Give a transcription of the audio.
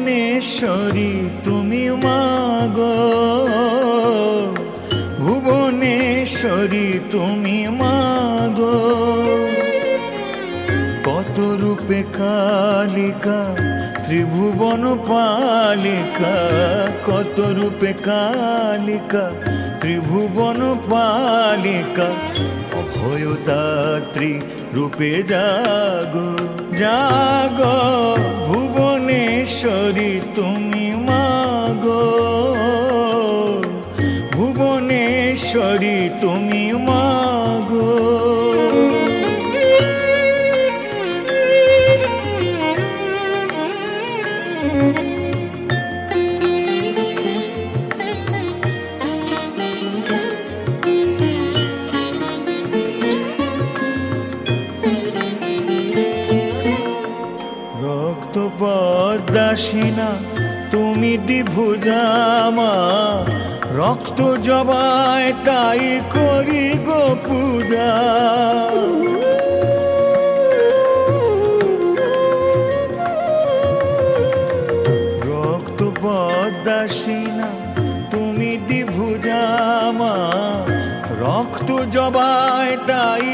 ভুবনেশ্বরী, তুমি মাগো। ভুবনেশ্বরী, তুমি মাগো। কত রূপে কালিকা, ত্রিভুবন পালিকা, কত রূপে কালিকা, ত্রিভুবন পালিকা, অভয়দাত্রী রূপে জাগো। জাগো। তুমি মাগো। ভুবনেশ্বরী তুমি মাগো। রক্ত পদ্মাসীনা তুমি দিভুজামা রক্ত জবায় তাই করি গো পূজা। রক্ত পদ্মাসীনা তুমি দিভুজামা রক্ত জবায় তাই